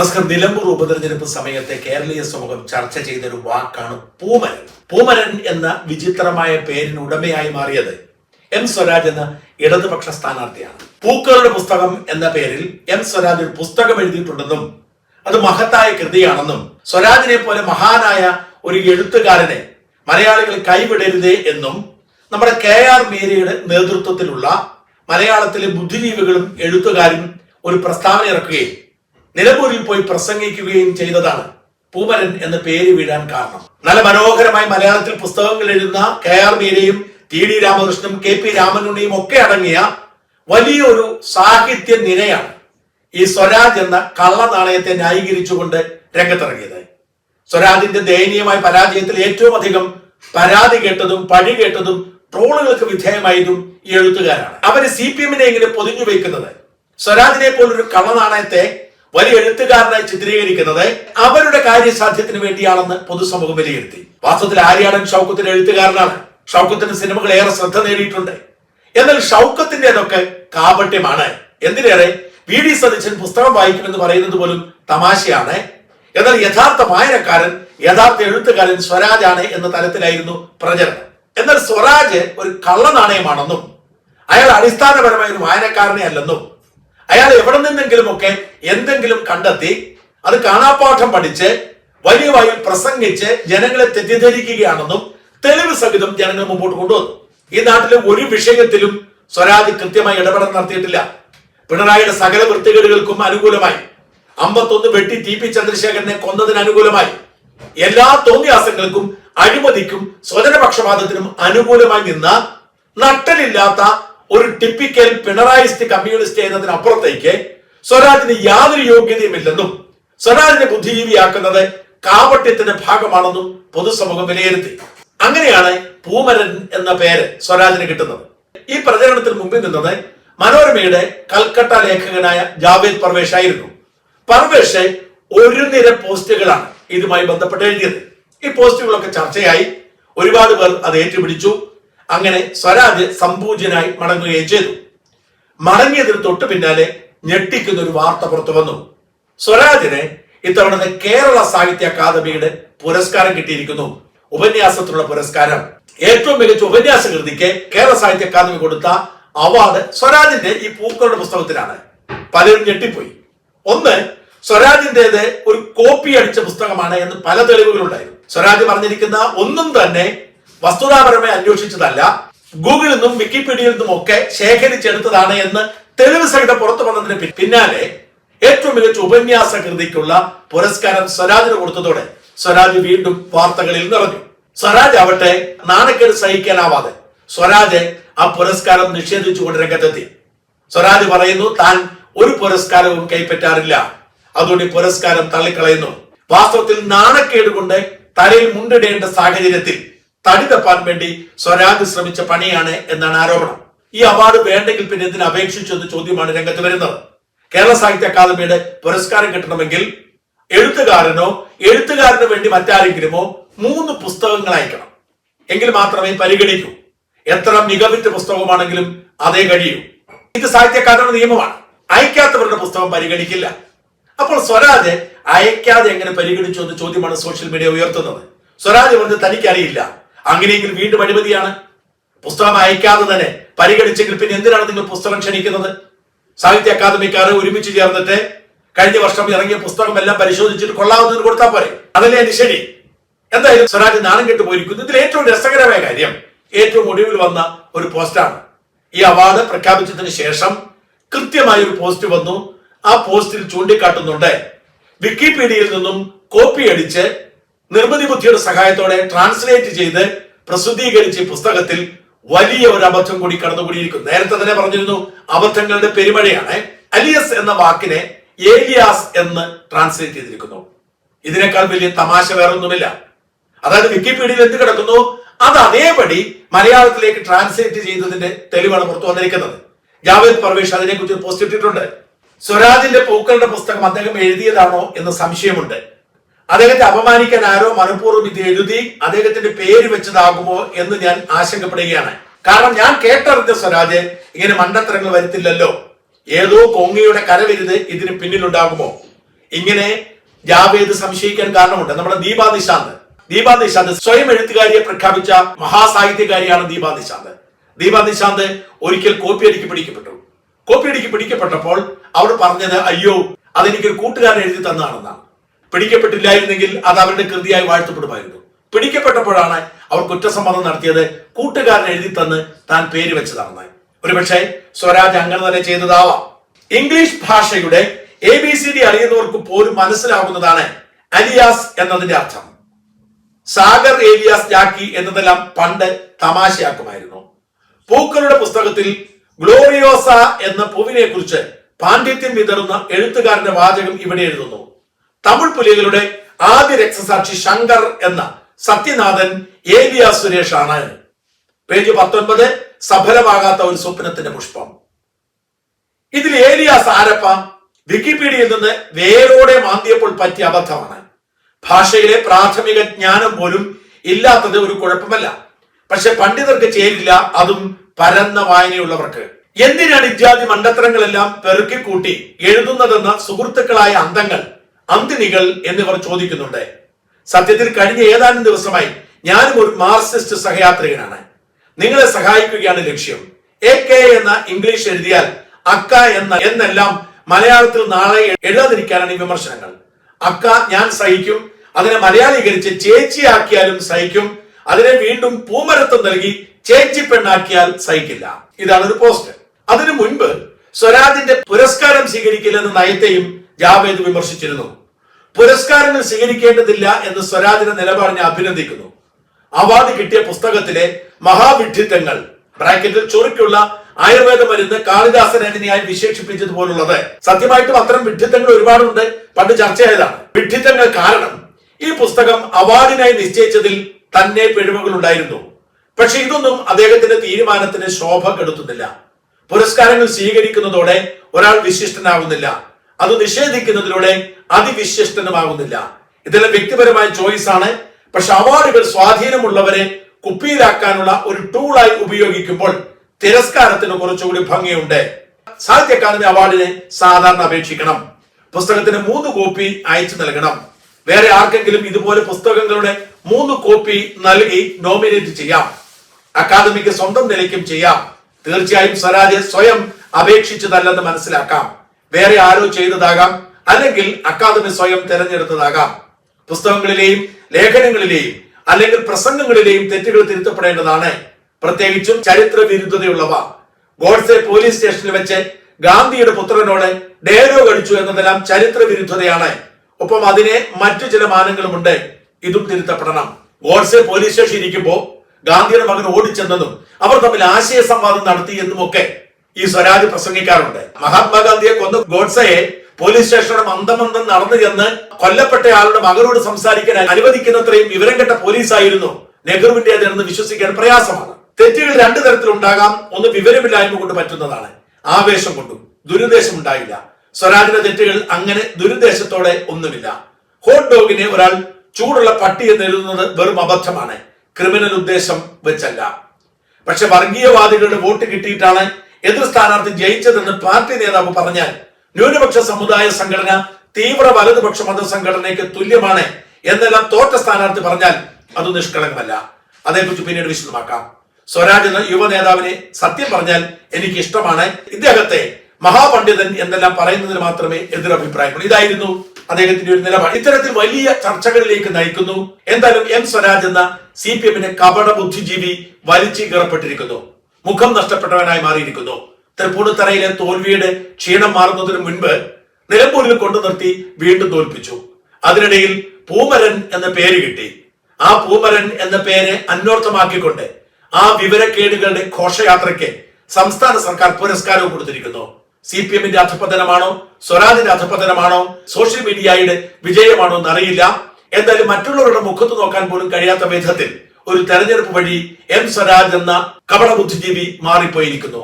നമസ്കാരം. നിലമ്പൂർ ഉപതെരഞ്ഞെടുപ്പ് സമയത്തെ കേരളീയ സമൂഹം ചർച്ച ചെയ്ത ഒരു വാക്കാണ് പൂമരൻ. പൂമരൻ എന്ന വിചിത്രമായ പേരിന് ഉടമയായി മാറിയത് എം സ്വരാജ് എന്ന ഇടതുപക്ഷ സ്ഥാനാർത്ഥിയാണ്. പൂക്കളുടെ പുസ്തകം എന്ന പേരിൽ എം സ്വരാജ് ഒരു പുസ്തകം എഴുതിയിട്ടുണ്ടെന്നും അത് മഹത്തായ കൃതിയാണെന്നും സ്വരാജിനെ പോലെ മഹാനായ ഒരു എഴുത്തുകാരനെ മലയാളികൾ കൈവിടരുതേ എന്നും നമ്മുടെ കെ ആർ മേരിയുടെ നേതൃത്വത്തിലുള്ള മലയാളത്തിലെ ബുദ്ധിജീവികളും എഴുത്തുകാരും ഒരു പ്രസ്താവന ഇറക്കുകയും നിലമ്പൂരിൽ പോയി പ്രസംഗിക്കുകയും ചെയ്തതാണ് പൂമരൻ എന്ന പേര് വീഴാൻ കാരണം. നല്ല മനോഹരമായി മലയാളത്തിൽ പുസ്തകങ്ങൾ എഴുതുന്ന കെ ആർ മീരയും ടി ഡി രാമകൃഷ്ണനും കെ പി രാമനുണ്ണിയും ഒക്കെ അടങ്ങിയ വലിയൊരു സാഹിത്യ നിരയാണ് ഈ സ്വരാജ് എന്ന കള്ളനാണയത്തെ ന്യായീകരിച്ചുകൊണ്ട് രംഗത്തിറങ്ങിയത്. സ്വരാജിന്റെ ദയനീയമായ പരാജയത്തിൽ ഏറ്റവും അധികം പരാതി കേട്ടതും പഴി കേട്ടതും ട്രോളുകൾക്ക് വിധേയമായതും ഈ എഴുത്തുകാരാണ്. അവർ സി പി എമ്മിനെ ഇങ്ങനെ പൊതിഞ്ഞു വയ്ക്കുന്നത്? സ്വരാജിനെ പോലൊരു കള്ളനാണയത്തെ വലിയ എഴുത്തുകാരനായി ചിത്രീകരിക്കുന്നത് അവരുടെ കാര്യസാധ്യത്തിന് വേണ്ടിയാണെന്ന് പൊതുസമൂഹം വിലയിരുത്തി. വാസ്തവത്തിൽ ആര്യാടൻ ഷൗക്കത്തിന്റെ എഴുത്തുകാരനാണ്. ഷൗക്കത്തിന്റെ സിനിമകൾ ഏറെ ശ്രദ്ധ നേടിയിട്ടുണ്ട്. എന്നാൽ ഷൗക്കത്തിന്റെതൊക്കെ കാപട്യമാണ്. എന്തിനേറെ? വി ഡി സതീശൻ പുസ്തകം വായിക്കുമെന്ന് പറയുന്നത് പോലും തമാശയാണ്. എന്നാൽ യഥാർത്ഥ വായനക്കാരൻ യഥാർത്ഥ എഴുത്തുകാരൻ സ്വരാജാണ് എന്ന തലത്തിലായിരുന്നു പ്രചരണം. എന്നാൽ സ്വരാജ് ഒരു കള്ളനാണയമാണെന്നും അയാൾ അടിസ്ഥാനപരമായ ഒരു വായനക്കാരനെ അല്ലെന്നും അയാൾ എവിടെ നിന്നെങ്കിലുമൊക്കെ എന്തെങ്കിലും കണ്ടെത്തി അത് കാണാപാഠം പഠിച്ച് വലിയ വായിൽ പ്രസംഗിച്ച് ജനങ്ങളെ തെറ്റിദ്ധരിക്കുകയാണെന്നും തെളിവ് സഹിതം ജനങ്ങൾ മുമ്പോട്ട് കൊണ്ടുവന്നു. ഈ നാട്ടിലെ ഒരു വിഷയത്തിലും സ്വരാജ് കൃത്യമായി ഇടപെടൽ നടത്തിയിട്ടില്ല. പിണറായിയുടെ സകല വൃത്തികേടുകൾക്കും അനുകൂലമായി. അമ്പത്തൊന്ന് വെട്ടി ടി പി ചന്ദ്രശേഖരനെ കൊന്നതിന് അനുകൂലമായി. എല്ലാ തോന്നിയാസങ്ങൾക്കും അഴിമതിക്കും സ്വജനപക്ഷപാതത്തിനും അനുകൂലമായി നിന്ന നട്ടലില്ലാത്ത ഒരു ടിപ്പിക്കൽ പിണറായിസ്റ്റ് കമ്മ്യൂണിസ്റ്റ് എന്നതിനപ്പുറത്തേക്ക് സ്വരാജിന് യാതൊരു യോഗ്യതയുമില്ലെന്നും സ്വരാജിനെ ബുദ്ധിജീവിയാക്കുന്നത് കാപട്യത്തിന്റെ ഭാഗമാണെന്നും പൊതുസമൂഹം വിലയിരുത്തി. അങ്ങനെയാണ് പൂമരൻ എന്ന പേര് സ്വരാജിന് കിട്ടുന്നത്. ഈ പ്രചരണത്തിന് മുമ്പിൽ നിന്നത് മനോരമയുടെ കൽക്കട്ട ലേഖകനായ ജാവേദ് പർവേഷ് ആയിരുന്നു. പർവേഷ് ഒരു നിര പോസ്റ്റുകളാണ് ഇതുമായി ബന്ധപ്പെട്ട് എഴുതിയത്. ഈ പോസ്റ്റുകളൊക്കെ ചർച്ചയായി. ഒരുപാട് പേർ അത് ഏറ്റുപിടിച്ചു. അങ്ങനെ സ്വരാജ് സമ്പൂജ്യനായി മടങ്ങുകയും ചെയ്തു. മടങ്ങിയതിന് തൊട്ടു പിന്നാലെ ഞെട്ടിക്കുന്ന ഒരു വാർത്ത പുറത്തു വന്നു. സ്വരാജിനെ ഇത്തവണത്തെ കേരള സാഹിത്യ അക്കാദമിയുടെ പുരസ്കാരം കിട്ടിയിരിക്കുന്നു. ഉപന്യാസത്തിനുള്ള പുരസ്കാരം. ഏറ്റവും മികച്ച ഉപന്യാസ കൃതിക്ക് കേരള സാഹിത്യ അക്കാദമി കൊടുത്ത അവാർഡ് സ്വരാജിന്റെ ഈ പൂക്കളുടെ പുസ്തകത്തിനാണ് പലരും ഞെട്ടിപ്പോയി. ഒന്ന് സ്വരാജിന്റേത് ഒരു കോപ്പി അടിച്ച പുസ്തകമാണ് എന്ന് പല തെളിവുകളുണ്ടായിരുന്നു. സ്വരാജ് പറഞ്ഞിരിക്കുന്ന ഒന്നും തന്നെ വസ്തുതാപരമായി അന്വേഷിച്ചതല്ല. ഗൂഗിളിൽ നിന്നും വിക്കിപീഡിയയിൽ നിന്നും ഒക്കെ ശേഖരിച്ചെടുത്തതാണ് എന്ന് തെളിവ് സഹിതം പുറത്തു വന്നതിന് പിന്നാലെ ഏറ്റവും മികച്ച ഉപന്യാസ കൃതിക്കുള്ള പുരസ്കാരം സ്വരാജിന് കൊടുത്തതോടെ സ്വരാജ് വീണ്ടും വാർത്തകളിൽ നിറഞ്ഞു. സ്വരാജ് ആവട്ടെ നാണക്കേട് സഹിക്കാനാവാതെ സ്വരാജ് ആ പുരസ്കാരം നിഷേധിച്ചുകൊണ്ട് രംഗത്തെത്തി. സ്വരാജ് പറയുന്നു താൻ ഒരു പുരസ്കാരവും കൈപ്പറ്റാറില്ല. അതുകൊണ്ട് പുരസ്കാരം തള്ളിക്കളയുന്നു. വാസ്തവത്തിൽ നാണക്കേട് കൊണ്ട് തലയിൽ മുണ്ടിടേണ്ട സാഹചര്യത്തിൽ തടി തപ്പാൻ വേണ്ടി സ്വരാജ് ശ്രമിച്ച പണിയാണ് എന്നാണ് ആരോപണം. ഈ അവാർഡ് വേണ്ടെങ്കിൽ പിന്നെ എന്തിനു അപേക്ഷിച്ചു എന്ന ചോദ്യമാണ് രംഗത്ത് വരുന്നത്. കേരള സാഹിത്യ അക്കാദമിയുടെ പുരസ്കാരം കിട്ടണമെങ്കിൽ എഴുത്തുകാരനോ എഴുത്തുകാരന് വേണ്ടി മറ്റാരെങ്കിലുമോ മൂന്ന് പുസ്തകങ്ങൾ അയക്കണം. എങ്കിൽ മാത്രമേ പരിഗണിക്കൂ. എത്ര മികവിറ്റ പുസ്തകമാണെങ്കിലും അതേ കഴിയൂ. ഇത് സാഹിത്യ അക്കാദമി നിയമമാണ്. അയക്കാത്തവരുടെ പുസ്തകം പരിഗണിക്കില്ല. അപ്പോൾ സ്വരാജ് അയക്കാതെ എങ്ങനെ പരിഗണിച്ചു എന്ന ചോദ്യമാണ് സോഷ്യൽ മീഡിയ ഉയർത്തുന്നത്. സ്വരാജ് പറഞ്ഞ് തനിക്കറിയില്ല. അങ്ങനെയെങ്കിൽ വീണ്ടും അഴിമതിയാണ്. പുസ്തകം അയക്കാതെ തന്നെ പരിഗണിച്ചെങ്കിൽ പിന്നെ എന്തിനാണ് നിങ്ങൾ പുസ്തകം ക്ഷണിക്കുന്നത്? സാഹിത്യ അക്കാദമിക്കാർ ഒരുമിച്ച് ചേർന്നിട്ട് കഴിഞ്ഞ വർഷം ഇറങ്ങിയ പുസ്തകം എല്ലാം പരിശോധിച്ചിട്ട് കൊള്ളാവുന്നതിന് കൊടുത്താൽ പോരെ. അതല്ലേ എന്റെ ശരി? എന്തായാലും സ്വരാജ് നാണം കെട്ട് പോയിരിക്കുന്നു. ഇതിൽ ഏറ്റവും രസകരമായ കാര്യം ഏറ്റവും ഒടുവിൽ വന്ന ഒരു പോസ്റ്റാണ്. ഈ അവാർഡ് പ്രഖ്യാപിച്ചതിന് ശേഷം കൃത്യമായ ഒരു പോസ്റ്റ് വന്നു. ആ പോസ്റ്റിൽ ചൂണ്ടിക്കാട്ടുന്നുണ്ട്. വിക്കിപീഡിയയിൽ നിന്നും കോപ്പി അടിച്ച് നിർമ്മിതി ബുദ്ധിയുടെ സഹായത്തോടെ ട്രാൻസ്ലേറ്റ് ചെയ്ത് പ്രസിദ്ധീകരിച്ച പുസ്തകത്തിൽ വലിയ ഒരു അബദ്ധം കൂടി കടന്നുകൂടിയിരിക്കും നേരത്തെ തന്നെ പറഞ്ഞിരുന്നു അബദ്ധങ്ങളുടെ പെരുമഴയാണ്. അലിയസ് എന്ന വാക്കിനെ ഏലിയാസ് എന്ന് ട്രാൻസ്ലേറ്റ് ചെയ്തിരിക്കുന്നു. ഇതിനേക്കാൾ വലിയ തമാശ വേറൊന്നുമില്ല. അതായത് വിക്കിപീഡിയയിൽ എന്ത് കിടക്കുന്നു? അത് അതേപടി മലയാളത്തിലേക്ക് ട്രാൻസ്ലേറ്റ് ചെയ്തതിന്റെ തെളിവാണ് പുറത്തു വന്നിരിക്കുന്നത്. ജാവേദ് പർവേഷ് അതിനെക്കുറിച്ച് പോസ്റ്റ് ഇട്ടിട്ടുണ്ട്. സ്വരാജിന്റെ പൂക്കളുടെ പുസ്തകം അദ്ദേഹം എഴുതിയതാണോ എന്ന് സംശയമുണ്ട്. അദ്ദേഹത്തെ അപമാനിക്കാൻ ആരോ മനഃപൂർവം ഇത് എഴുതി അദ്ദേഹത്തിന്റെ പേര് വെച്ചതാകുമോ എന്ന് ഞാൻ ആശങ്കപ്പെടുകയാണ്. കാരണം ഞാൻ കേട്ടറിഞ്ഞ സ്വരാജ് ഇങ്ങനെ മണ്ടത്തരങ്ങൾ വരുത്തില്ലല്ലോ. ഏതോ കൊങ്ങയുടെ കരവിരുത് ഇതിന് പിന്നിലുണ്ടാകുമോ? ഇങ്ങനെ ജാവേദ് സംശയിക്കാൻ കാരണമുണ്ട്. നമ്മുടെ ദീപാ നിശാന്ത്. ദീപാ നിശാന്ത് സ്വയം എഴുത്തുകാരിയെ പ്രഖ്യാപിച്ച മഹാസാഹിത്യകാരിയാണ് ദീപാ നിശാന്ത്. ദീപാ നിശാന്ത് ഒരിക്കൽ കോപ്പി അടിക്ക് പിടിക്കപ്പെട്ടു. കോപ്പി അടിക്ക് പിടിക്കപ്പെട്ടപ്പോൾ അവർ പറഞ്ഞത് അയ്യോ അതെനിക്കൊരു കൂട്ടുകാരൻ എഴുതി തന്നതാണെന്നാണ്. പിടിക്കപ്പെട്ടില്ലായിരുന്നെങ്കിൽ അത് അവരുടെ കൃതിയായി വാഴ്ത്തപ്പെടുമായിരുന്നു. പിടിക്കപ്പെട്ടപ്പോഴാണ് അവർ കുറ്റസമ്മതം നടത്തിയത് കൂട്ടുകാരൻ എഴുതി തന്ന് താൻ പേര് വെച്ചതാണെന്ന് ഒരുപക്ഷെ സ്വരാജ് അങ്ങനെ തന്നെ ചെയ്തതാവാം. ഇംഗ്ലീഷ് ഭാഷയുടെ എ ബി സി ഡി അറിയുന്നവർക്ക് പോലും മനസ്സിലാവുന്നതാണ് അലിയാസ് എന്നതിന്റെ അർത്ഥം. സാഗർ ഏലിയാസ് ജാക്കി എന്നതെല്ലാം പണ്ട് തമാശയാക്കുമായിരുന്നു. പൂക്കളുടെ പുസ്തകത്തിൽ ഗ്ലോറിയോസ എന്ന പൂവിനെ കുറിച്ച് പാണ്ഡിത്യം വിതറുന്ന എഴുത്തുകാരന്റെ വാചകം ഇവിടെ എഴുതുന്നു. തമിഴ് പുലികളുടെ ആദ്യ രക്തസാക്ഷി ശങ്കർ എന്ന സത്യനാഥൻ ഏലിയ സുരേഷ് ആണ് പേജ് പത്തൊൻപത് സഫലമാകാത്ത ഒരു സ്വപ്നത്തിന്റെ പുഷ്പം. ഇതിൽ ഏലിയാസ് ആരപ്പ വിക്കിപീഡിയയിൽ നിന്ന് വേരോടെ മാന്തിയപ്പോൾ പറ്റിയ അബദ്ധമാണ്. ഭാഷയിലെ പ്രാഥമിക ജ്ഞാനം പോലും ഇല്ലാത്തത് ഒരു കുഴപ്പമല്ല. പക്ഷെ പണ്ഡിതർക്ക് ചേരില്ല അതും പരന്ന വായനയുള്ളവർക്ക്. എന്തിനാണ് ഇത്യാദി മണ്ടത്തരങ്ങളെല്ലാം പെറുക്കിക്കൂട്ടി എഴുതുന്നതെന്ന സുഹൃത്തുക്കളായ അന്തങ്ങൾ അന്തിനികൾ എന്നിവർ ചോദിക്കുന്നുണ്ട്. സത്യത്തിൽ കഴിഞ്ഞ ഏതാനും ദിവസമായി ഞാനും ഒരു മാർക്സിസ്റ്റ് സഹയാത്രികനാണ്. നിങ്ങളെ സഹായിക്കുകയാണ് ലക്ഷ്യം. എ കെ എന്ന ഇംഗ്ലീഷ് എഴുതിയാൽ അക്ക എന്ന എന്നെല്ലാം മലയാളത്തിൽ നാളെ എഴുതാതിരിക്കാനാണ് ഈ വിമർശനങ്ങൾ. അക്ക ഞാൻ സഹിക്കും അതിനെ മലയാളീകരിച്ച് ചേച്ചിയാക്കിയാലും സഹിക്കും അതിനെ വീണ്ടും പൂമരത്വം നൽകി ചേച്ചി പെണ്ണാക്കിയാൽ സഹിക്കില്ല. ഇതാണ് ഒരു പോസ്റ്റ് അതിനു മുൻപ് സ്വരാജിന്റെ പുരസ്കാരം സ്വീകരിക്കില്ലെന്ന നയത്തെയും ജാവേദ് വിമർശിച്ചിരുന്നു. പുരസ്കാരങ്ങൾ സ്വീകരിക്കേണ്ടതില്ല എന്ന് സ്വരാജിനെ നിലപാടിനെ അഭിനന്ദിക്കുന്നു. അവാർഡ് കിട്ടിയ പുസ്തകത്തിലെ മഹാവിഡിത്തങ്ങൾ ബ്രാക്കറ്റിൽ ചുരുക്കുള്ള ആയുർവേദ മരുന്ന് കാളിദാസൻ എന്നിനെയായി വിശേഷിപ്പിച്ചതുപോലുള്ളത്. സത്യമായിട്ടും അത്തരം വിഡിത്തങ്ങൾ ഒരുപാടുണ്ട്. പണ്ട് ചർച്ചയായതാണ്. വിഡിത്തങ്ങൾ കാരണം ഈ പുസ്തകം അവാർഡിനായി നിശ്ചയിച്ചതിൽ തന്നെ പിഴവുകൾ ഉണ്ടായിരുന്നു പക്ഷെ ഇതൊന്നും അദ്ദേഹത്തിന്റെ തീരുമാനത്തിന് ശോഭ കെടുത്തുന്നില്ല. പുരസ്കാരങ്ങൾ സ്വീകരിക്കുന്നതോടെ ഒരാൾ വിശിഷ്ടനാകുന്നില്ല അത് നിഷേധിക്കുന്നതിലൂടെ അതിവിശിഷ്ടനുമാകുന്നില്ല ഇതെല്ലാം വ്യക്തിപരമായ ചോയ്സ് ആണ്. പക്ഷെ അവാർഡുകൾ സ്വാധീനമുള്ളവരെ കുപ്പിയിലാക്കാനുള്ള ഒരു ടൂളായി ഉപയോഗിക്കുമ്പോൾ തിരസ്കാരത്തിന് കുറച്ചുകൂടി ഭംഗിയുണ്ട്. സാഹിത്യ അക്കാദമി അവാർഡിനെ സാധാരണ അപേക്ഷിക്കണം. പുസ്തകത്തിന് മൂന്ന് കോപ്പി അയച്ചു നൽകണം. വേറെ ആർക്കെങ്കിലും ഇതുപോലെ പുസ്തകങ്ങളുടെ മൂന്ന് കോപ്പി നൽകി നോമിനേറ്റ് ചെയ്യാം. അക്കാദമിക്ക് സ്വന്തം നിലയ്ക്കും ചെയ്യാം. തീർച്ചയായും സ്വരാജ് സ്വയം അപേക്ഷിച്ചതല്ലെന്ന് മനസ്സിലാക്കാം. വേറെ ആരോ ചെയ്തതാകാം അല്ലെങ്കിൽ അക്കാദമി സ്വയം തെരഞ്ഞെടുത്തതാകാം. പുസ്തകങ്ങളിലെയും ലേഖനങ്ങളിലെയും അല്ലെങ്കിൽ പ്രസംഗങ്ങളിലെയും തെറ്റുകൾ തിരുത്തപ്പെടേണ്ടതാണ്. പ്രത്യേകിച്ചും ചരിത്ര വിരുദ്ധതയുള്ളവ ഗോഡ്സെ പോലീസ് സ്റ്റേഷനിൽ വെച്ച് ഗാന്ധിയുടെ പുത്രനോട് ഡയലോഗ് അടിച്ചു എന്നതെല്ലാം ചരിത്ര വിരുദ്ധതയാണ് ഒപ്പം അതിനെ മറ്റു ചില മാനങ്ങളുമുണ്ട്. ഇതും തിരുത്തപ്പെടണം. ഗോഡ്സെ പോലീസ് സ്റ്റേഷൻ ഇരിക്കുമ്പോൾ ഗാന്ധിയുടെ മകൻ ഓടിച്ചെന്നതും അവർ തമ്മിൽ ആശയ സംവാദം നടത്തി എന്നുമൊക്കെ ഈ സ്വരാജ് പ്രസംഗിക്കാറുണ്ട്. മഹാത്മാഗാന്ധിയെ കൊന്ന് ഗോഡ്സയെ പോലീസ് സ്റ്റേഷനോട് മന്ദമന്ദം നടന്നു ചെന്ന് കൊല്ലപ്പെട്ടയാളുടെ മകനോട് സംസാരിക്കാൻ അനുവദിക്കുന്നത്രയും വിവരം കെട്ട പോലീസായിരുന്നു നെഹ്റുവിന്റെ അതിനെന്ന് വിശ്വസിക്കാൻ പ്രയാസമാണ്. തെറ്റുകൾ രണ്ടു തരത്തിലുണ്ടാകാം ഒന്ന് വിവരമില്ലായ്മ കൊണ്ട് പറ്റുന്നതാണ്. ആവേശം കൊണ്ടും ദുരുദ്ദേശം ഉണ്ടായില്ല. സ്വരാജിന്റെ തെറ്റുകൾ അങ്ങനെ ദുരുദ്ദേശത്തോടെ ഒന്നുമില്ല. ഹോട്ട് ഡോഗിനെ ഒരാൾ ചൂടുള്ള പട്ടി എന്ന് എഴുതുന്നത് വെറും അബദ്ധമാണ്. ക്രിമിനൽ ഉദ്ദേശം വെച്ചല്ല. പക്ഷെ വർഗീയവാദികളുടെ വോട്ട് കിട്ടിയിട്ടാണ് എതിർ സ്ഥാനാർത്ഥി ജയിച്ചതെന്ന് പാർട്ടി നേതാവ് പറഞ്ഞാൽ ന്യൂനപക്ഷ സമുദായ സംഘടന തീവ്ര വലതുപക്ഷ മത സംഘടനയ്ക്ക് തുല്യമാണ് എന്നെല്ലാം തോറ്റ സ്ഥാനാർത്ഥി പറഞ്ഞാൽ അത് നിഷ്കളങ്കമല്ല. അതേക്കുറിച്ച് പിന്നീട് വിശദമാക്കാം. സ്വരാജ് എന്ന യുവ നേതാവിനെ സത്യം പറഞ്ഞാൽ എനിക്ക് ഇഷ്ടമാണ് ഇദ്ദേഹത്തെ മഹാപണ്ഡിതൻ എന്നെല്ലാം പറയുന്നതിന് മാത്രമേ എതിരഭിപ്രായമുള്ളൂ. ഇതായിരുന്നു അദ്ദേഹത്തിന്റെ ഒരു നിലപാട്. ഇത്തരത്തിൽ വലിയ ചർച്ചകളിലേക്ക് നയിക്കുന്നു. എന്തായാലും എം സ്വരാജ് എന്ന സി പി എമ്മിന്റെ കപട ബുദ്ധിജീവി വലിച്ചു കീറപ്പെട്ടിരിക്കുന്നു. മുഖം നഷ്ടപ്പെട്ടവനായി മാറിയിരിക്കുന്നു. തൃപ്പൂണിത്തറയിലെ തോൽവിയുടെ ക്ഷീണം മാറുന്നതിന് മുൻപ് നിലമ്പൂരിൽ കൊണ്ടു നിർത്തി വീണ്ടും തോൽപ്പിച്ചു. അതിനിടയിൽ പൂമരൻ എന്ന പേര് കിട്ടി. ആ പൂമരൻ എന്ന പേര് അന്വർത്ഥമാക്കിക്കൊണ്ട് ആ വിവരക്കേടുകളുടെ ഘോഷയാത്രയ്ക്ക് സംസ്ഥാന സർക്കാർ പുരസ്കാരവും കൊടുത്തിരിക്കുന്നു. സി പി എമ്മിന്റെ അധപതനമാണോ സ്വരാജിന്റെ അധപതനമാണോ സോഷ്യൽ മീഡിയയുടെ വിജയമാണോ എന്നറിയില്ല. എന്തായാലും മറ്റുള്ളവരുടെ മുഖത്ത് നോക്കാൻ പോലും കഴിയാത്ത വിധത്തിൽ ഒരു തെരഞ്ഞെടുപ്പ് വഴി എം സ്വരാജ് എന്ന കപട ബുദ്ധിജീവി മാറിപ്പോയിരിക്കുന്നു.